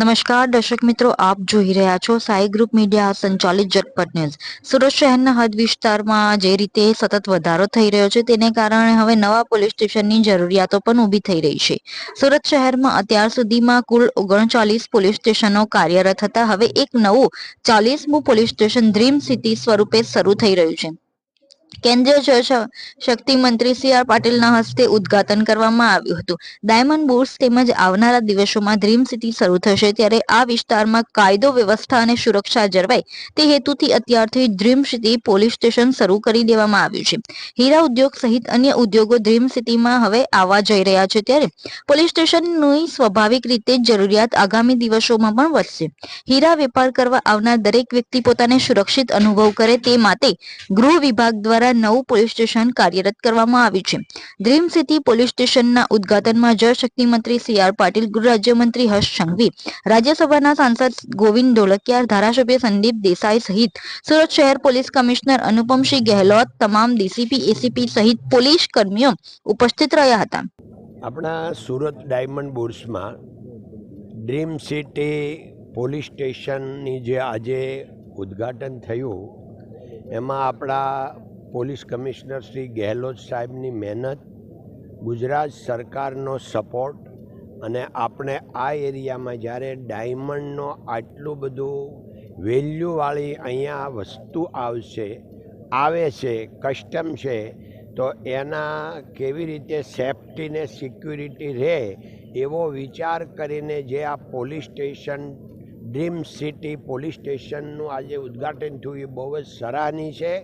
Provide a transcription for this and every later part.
નમસ્કાર, દર્શક મિત્રો, આપ જોઈ રહ્યા છો સાઈ ગ્રુપ મીડિયા સંચાલિત ઝટપટ ન્યૂઝ. સુરત શહેરના હદ વિસ્તારમાં જે રીતે સતત વધારો થઈ રહ્યો છે, તેને કારણે હવે નવા પોલીસ સ્ટેશનની જરૂરિયાતો પણ ઊભી થઈ રહી છે. સુરત શહેરમાં અત્યાર સુધીમાં કુલ ઓગણચાલીસ પોલીસ સ્ટેશનો કાર્યરત હતા. હવે એક નવું ચાલીસમું પોલીસ સ્ટેશન, ડ્રીમ સિટી સ્વરૂપે શરૂ થઈ રહ્યું છે. કેન્દ્રીય જળ મંત્રી સી આર પાટીલના હસ્તે ઉદઘાટન કરવામાં આવ્યું હતું. ડાયમંડ બુર્સ તેમજ આવનારા દિવસોમાં ડ્રીમ સિટી શરૂ થશે ત્યારે આ વિસ્તારમાં કાયદો, વ્યવસ્થા અને સુરક્ષા જળવાય તે હેતુથી અત્યારથી ડ્રીમ સિટી પોલીસ સ્ટેશન શરૂ કરી દેવામાં આવ્યું છે. હીરા ઉદ્યોગ સહિત અન્ય ઉદ્યોગો ડ્રીમ સિટીમાં હવે આવવા જઈ રહ્યા છે ત્યારે પોલીસ સ્ટેશનની સ્વાભાવિક રીતે જરૂરિયાત આગામી દિવસોમાં પણ વધશે. હીરા વેપાર કરવા આવનાર દરેક વ્યક્તિ પોતાને સુરક્ષિત અનુભવ કરે તે માટે ગૃહ વિભાગ દ્વારા નવું પોલીસ સ્ટેશન કાર્યરત કરવામાં આવ્યું છે. ડ્રીમ સિટી પોલીસ સ્ટેશનના ઉદ્ઘાટનમાં જળશક્તિ મંત્રી સી આર પાટીલ, ગૃહ રાજ્યમંત્રી હર્ષ સંઘવી, રાજ્યસભાના સાંસદ ગોવિંદ ધોળકિયા ધારાસભ્ય સંદીપ દેસાઈ સહિત સુરત શહેર પોલીસ કમિશનર અનુપમસિંહ ગહેલોત, તમામ ડીસીપી, એસીપી સહિત પોલીસ કર્મીઓ ઉપસ્થિત રહ્યા હતા. આપણા સુરત ડાયમંડ બુર્સમાં ડ્રીમ સિટી પોલીસ સ્ટેશનની જે આજે ઉદ્ઘાટન થયું, એમાં આપણા પોલીસ કમિશનર શ્રી ગેહલોત સાહેબની મહેનત, ગુજરાત સરકારનો સપોર્ટ અને આપણે આ એરિયામાં જ્યારે ડાયમંડનો આટલું બધું વેલ્યુવાળી અહીંયા વસ્તુ આવશે, આવે છે, કસ્ટમ છે, તો એના કેવી રીતે સેફટી ને સિક્યુરિટી રહે એવો વિચાર કરીને જે આ police station, dream city police સ્ટેશનનું આજે ઉદ્ઘાટન થયું એ બહુ જ સરાહનીય છે.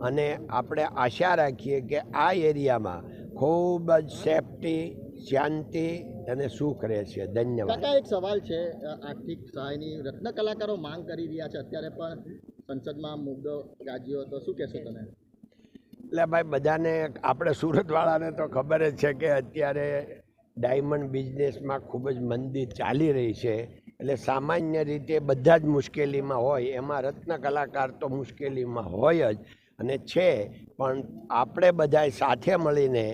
અને આપણે આશા રાખીએ કે આ એરિયામાં ખૂબ જ સેફટી શાંતિ અને સુખ રહેશે ધન્યવાદ. કાકા એક સવાલ છે. આર્થિક સહાયની રત્ન કલાકારો માંગ કરી રહ્યા છે. અત્યારે પણ સંસદમાં મુદ્દો ગાજ્યો તો શું કહેશો તમે? એટલે ભાઈ બધાને આપણે સુરતવાળાને તો ખબર જ છે કે અત્યારે ડાયમંડ બિઝનેસમાં ખૂબ જ મંદી ચાલી રહી છે. એટલે સામાન્ય રીતે બધા જ મુશ્કેલીમાં હોય. એમાં રત્ન કલાકાર તો મુશ્કેલીમાં હોય જ. અને છે પણ આપણે બધાએ સાથે મળીને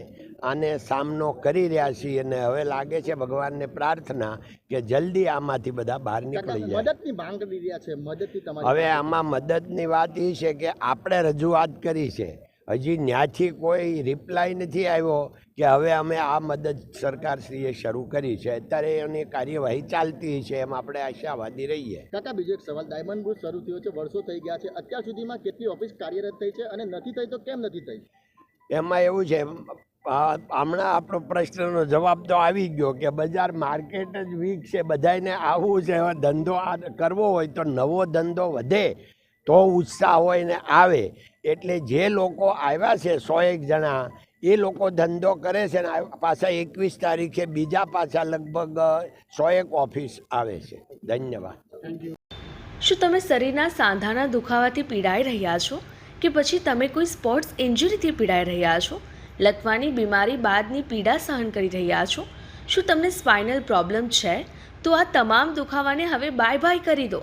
આને સામનો કરી રહ્યા છીએ અને હવે લાગે છે ભગવાનને પ્રાર્થના કે જલ્દી આમાંથી બધા બહાર નીકળી જાય. મદદની માંગ કરી રહ્યા છે મદદની હવે આમાં મદદની વાત એ છે કે આપણે રજૂઆત કરી છે. હજી ન્યાથી કોઈ રિપ્લાય નથી આવ્યો કે હવે અમે આ મદદ સરકારશ્રીએ શરૂ કરી છે. અત્યારે એની કાર્યવાહી ચાલતી છે એમ આપણે આશાવાદી રહીએ. કાકા બીજો એક સવાલ. ડાયમંડ બુથ શરૂ થયો છે વર્ષો થઈ ગયા છે. અત્યાર સુધીમાં કેટલી ઓફિસ કાર્યરત થઈ છે અને નથી થઈ તો કેમ નથી થઈ? એમાં એવું છે હમણાં આપણો પ્રશ્નનો જવાબ તો આવી ગયો કે બજાર માર્કેટ જ વીક છે બધાને આવવું છે ધંધો આ કરવો હોય તો નવો ધંધો વધે તો ઉત્સાહ હોય ને આવે. એટલે જે લોકો આવ્યા છે સો એક જણા, એ લોકો ધંધો કરે છે ને પાછા એકવીસ તારીખે બીજા પાછા લગભગ સો એક ઓફિસ આવે છે. ધન્યવાદ. શું તમે શરીરના સાંધાના દુખાવાથી પીડાઈ રહ્યા છો? કે પછી તમે કોઈ સ્પોર્ટ્સ ઇન્જરીથી પીડાઈ રહ્યા છો? લકવાની બીમારી બાદની પીડા સહન કરી રહ્યા છો? શું તમને સ્પાઇનલ પ્રોબ્લેમ છે? તો આ તમામ દુખાવાને હવે બાય બાય કરી દો.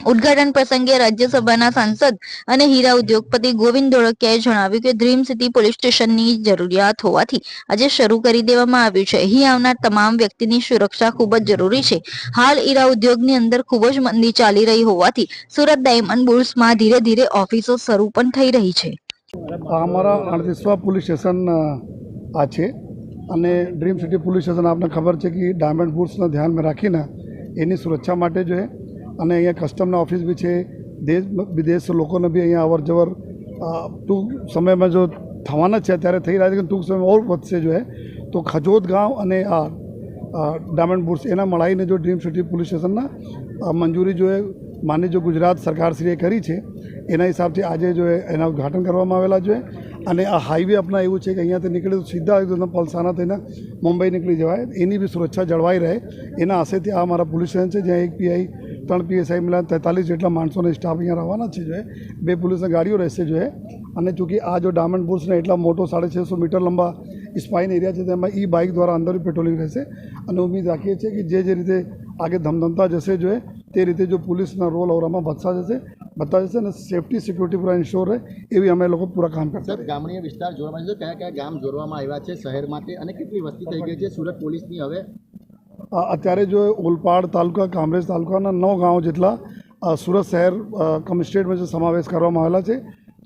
ઉદ્ઘાટન પ્રસંગે રાજ્યસભાના સાંસદ અને હીરા ઉદ્યોગપતિ ગોવિંદ ધોળકિયાએ જણાવ્યું કે ડ્રીમ સિટી પોલીસ સ્ટેશનની જરૂરિયાત હોવાથી આજે શરૂ કરી દેવામાં આવ્યું છે. અહીં આવનાર તમામ વ્યક્તિની સુરક્ષા ખૂબ જ જરૂરી છે. હાલ હીરા ઉદ્યોગની અંદર ખૂબ જ મંદી ચાલી રહી હોવાથી સુરત ડાયમંડ બુલ્સમાં ધીરે ધીરે ઓફિસો શરૂ પણ થઈ રહી છે. અમારા અડતીસવા પોલીસ સ્ટેશન આ છે અને ડ્રીમ સિટી પોલીસ સ્ટેશન આપને ખબર છે કે ડાયમંડ બુલ્સને ધ્યાનમાં રાખીને એની સુરક્ષા માટે જો અને અહીંયા કસ્ટમના ઓફિસ બી છે. દેશ વિદેશ લોકોને બી અહીંયા અવર જવર ટૂંક સમયમાં જો થવાના છે, ત્યારે થઈ રહ્યા છે કે ટૂંક સમયમાં ઓર વધશે જો તો ખજોદ ગાંવ અને આ ડાયમંડ બુટ્સ એના મળાઈને જો ડ્રીમ સિટી પોલીસ સ્ટેશનના મંજૂરી જો એ માની જો ગુજરાત સરકારશ્રીએ કરી છે, એના હિસાબથી આજે જો એના ઉદ્ઘાટન કરવામાં આવેલા છે અને આ હાઈવે આપણા એવું છે કે અહીંયાથી નીકળે તો સીધા એકદમ પલસાના થઈને મુંબઈ નીકળી જવાય. એની બી સુરક્ષા જળવાઈ રહે. એના આશયથી આ અમારા પોલીસ સ્ટેશન છે, જ્યાં એક પીઆઈ ત્રણ પીએસઆઈ મિલા તેતાલીસ જેટલા માણસોને સ્ટાફ અહીંયા રહેવાના છે, જો બે પોલીસની ગાડીઓ રહેશે, જો અને ચૂંકि આ જો ડાયમંડ બુર્સને એટલા મોટો સાડે છસો મીટર લંબા સ્પાઇન એરિયા છે, તેમાં ઈ બાઇક દ્વારા અંદર પેટ્રોલિંગ રહેશે. અને ઉમ્મીદ રાખીએ છીએ કે જે જે રીતે આગે ધમધમતા જશે, જો તે રીતે જો પોલીસના રોલ ઓરામાં વધતા જશે વધતા જશે અને સેફટી સિક્યુરિટી પૂરા ઇન્શ્યોર રહે, એવી અમે લોકો પૂરા કામ કરશે ગામડીય વિસ્તાર જોડવામાં છે કયા કયા ગામ જોડવામાં આવ્યા છે શહેર માટે અને કેટલી વસ્તી થઈ ગઈ છે, સુરત પોલીસની હવે? અત્યારે જો ઓલપાડ તાલુકા, કામરેજ તાલુકાના નવ ગામો જેટલા સુરત શહેર કમિસ્ટેટમાં કમ સ્ટેટમાં જે સમાવેશ કરવામાં આવેલા છે,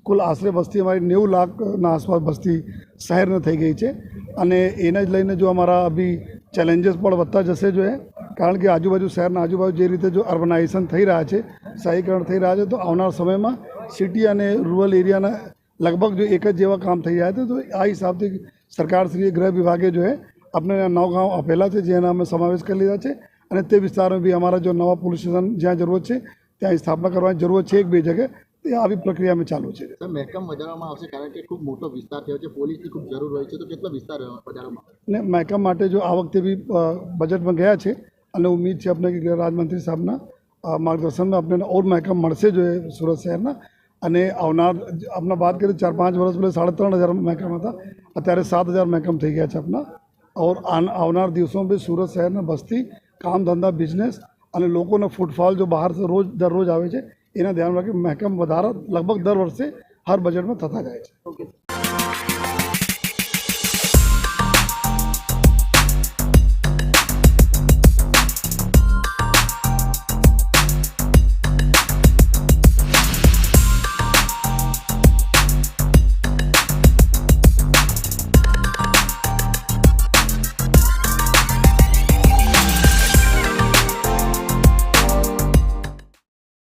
કુલ આશરે વસ્તી અમારી નેવું લાખના આસપાસ વસ્તી શહેરને થઈ ગઈ છે. અને એને જ લઈને જો અમારા અભી ચેલેન્જીસ પણ વધતા જશે જો એ, કારણ કે આજુબાજુ શહેરના આજુબાજુ જે રીતે જો અર્બનાઇઝેશન થઈ રહ્યા છે શહેરીકરણ થઈ રહ્યા છે, તો આવનાર સમયમાં સિટી અને રૂરલ એરિયાના લગભગ જો એક જ જેવા કામ થઈ જાય છે, તો આ હિસાબથી સરકારશ્રીએ ગૃહ વિભાગે જો હે આપણે નવ ગામ આપેલા છે જેના અમે સમાવેશ કરી લીધા છે અને તે વિસ્તારમાં બી અમારા જો નવા પોલીસ સ્ટેશન જ્યાં જરૂરત છે ત્યાં સ્થાપના કરવાની જરૂરત છે એક બે જગ્યાએ. તે આવી પ્રક્રિયા અમે ચાલુ છે. મહેકમ વધારવામાં આવશે કારણ કે ખૂબ મોટો વિસ્તાર થયો છે પોલીસની ખૂબ જરૂર હોય છે તો કેટલો વિસ્તાર વધારવામાં? ને મહેકમ માટે જો આ વખતે બી બજેટમાં ગયા છે અને ઉમ્મીદ છે આપણે કે રાજમંત્રી સાહેબના માર્ગદર્શનમાં આપણને ઓર મહેકમ મળશે જો સુરત શહેરના. અને આવનાર આપણા વાત કરીએ ચાર પાંચ વર્ષ પહેલાં સાડા ત્રણ હજાર મહેકમ હતા અત્યારે સાત હજાર મહેકમ થઈ ગયા છે આપણા આન- આવનાર દિવસોમાં સુરત શહેરના વસ્તી કામ ધંધા બિઝનેસ અને લોકોનો ફૂટફોલ જો બહારથી રોજ દરરોજ આવે છે એના ધ્યાન રાખી મહેકમ વધારા લગભગ દર વર્ષે હર બજેટમાં થતા જાય છે